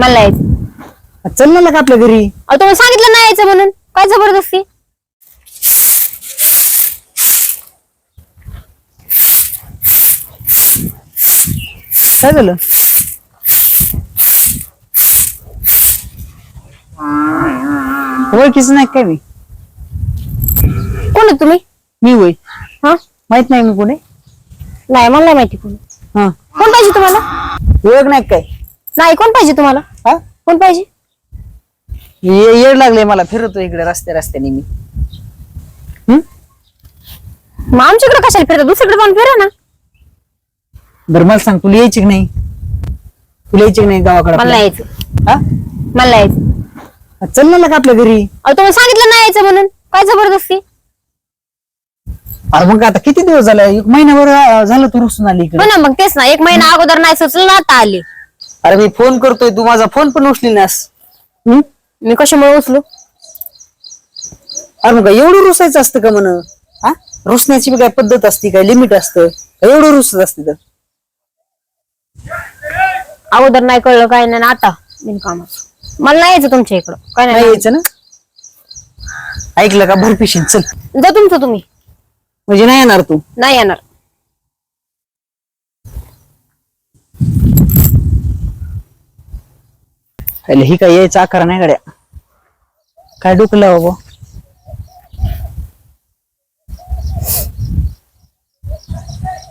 मला यायचं चल ना लगा आपल्या घरी? अहो तुम्हाला सांगितलं नाही यायचं म्हणून. काय जबरदस्ती? काय झालं? ओळखीच नाही काय मी? कोण आहे तुम्ही? मी होय. हा? माहीत नाही मी कोणी. नाही मला नाही माहिती कोण. हा. कोण पाहिजे तुम्हाला? ओळख नाही काय? नाही कोण पाहिजे तुम्हाला? कोण पाहिजे? ये- येड लागले मला फिरतो इकडे रस्त्या रस्त्याने मी. हम्म? मग आमच्याकडे कशाला फिरता? दुसरीकडे जाऊन फिरा ना. बरं मला सांग तुला यायची की नाही? तुला यायची की नाही गावाकडे मला नाही? यायचं? मला नाही यायचं चल ना लगा आपल्या घरी. अहो तुम्हाला सांगितलं नाही यायचं म्हणून. काय जबरदस्ती? अरे मग आता किती दिवस झाला? एक महिनाभर अं, झालं तू रुसून आली इकडे. हो ना मग तेच ना. एक महिना अगोदर नाही सुचलं ना आता आली. अरे मी फोन करतोय तू माझा फोन पण उचली नास? मी कशामुळे उचलू? अरे मग काय एवढं रुसायचं असतं का म्हण? हा? रुसण्याची बी काय पद्धत असते काय लिमिट असतं? का एवढं रुसत असते तर. अगोदर नाही कळलं काय नाही आणि आता बिनकाम मला नाही यायचं तुमच्या इकडं. काय नाही नाही यायचं ना? ऐकलं का? भरपिशीन चल. जा तुमचं तुम्ही. म्हणजे नाही येणार तू? नाही येणार. अरे ही काय यायचा आकार नाही गाड्या. काय डुकलं बाबा?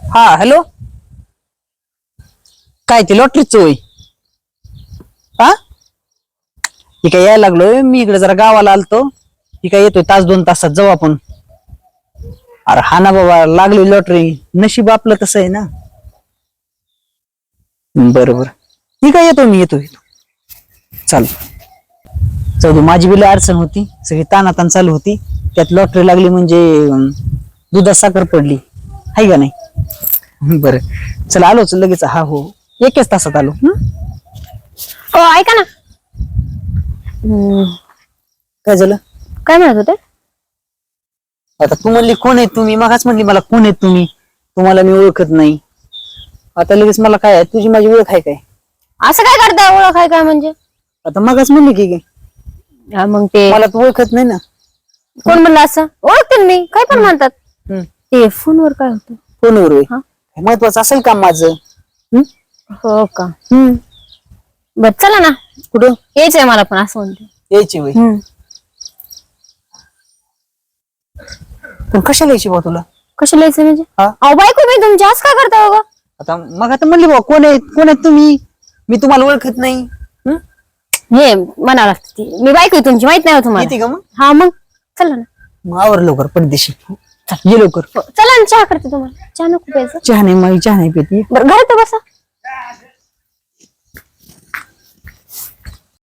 हा हॅलो? काय ते लॉटरीच होय हा? ही काय यायला लागलोय मी इकडे जरा गावाला आलतो. ही काय येतोय तास दोन तासात जाऊ आपण. अरे हा ना बाबा लागली लॉटरी. नशीब आपलं तसं आहे ना. बरोबर ही काय येतो मी येतो येतो चाल. जाऊ दे माझी बिल अडचण होती. सगळी तानातान चालू होती. त्यात लॉटरी लागली म्हणजे दुधात साखर पडली. हाय का नाही? बरं. चला आलोच लगेच. हा हो. एकच तासात आलो. हं? हो ऐका ना. हम्म, काय झालं? काय म्हणत होते? आता तू म्हणली कोण आहे तुम्ही? मगाच म्हणली मला कोण आहे तुम्ही? तुम्हाला मी ओळखत नाही. आता लगेच मला काय आहे? तुझी माझी ओळख आहे काय? असं काय करताय? ओळख आहे काय म्हणजे? आता मगाच म्हणली की? हा, मग ते मला तू ओळखत नाही ना. कोण म्हणलं असं? ओळखते ना मी. काय पण म्हणतात. हं. ते फोनवर काय होतं? फोनवर होय. हा? महत्वाचं असेल काम माझं? हं? हो का? हं. बर चला ना. कुठं? यायचंय मला पण असं म्हणते. यायची होय. पण कशाला यायची बा तुला? कशाला यायचं म्हणजे? हा? अहो बायको मी तुमची असं काय करता बघा आता मग आता म्हणली बा कोण आहे कोण आहेत तुम्ही? मी तुम्हाला ओळखत नाही. हं? म्हणावं लागतं ती. मी बायको आहे तुमची माहीत नाही हो तुम्हाला. येते का मग? हा मग चला ना. मग आवर लवकर परदेशी ये लवकर. हो, चला ना चहा करते तुम्हाला. चहा नको प्यायचं. चहा नाही माझी चहा नाही पिती बरं घरात बसा.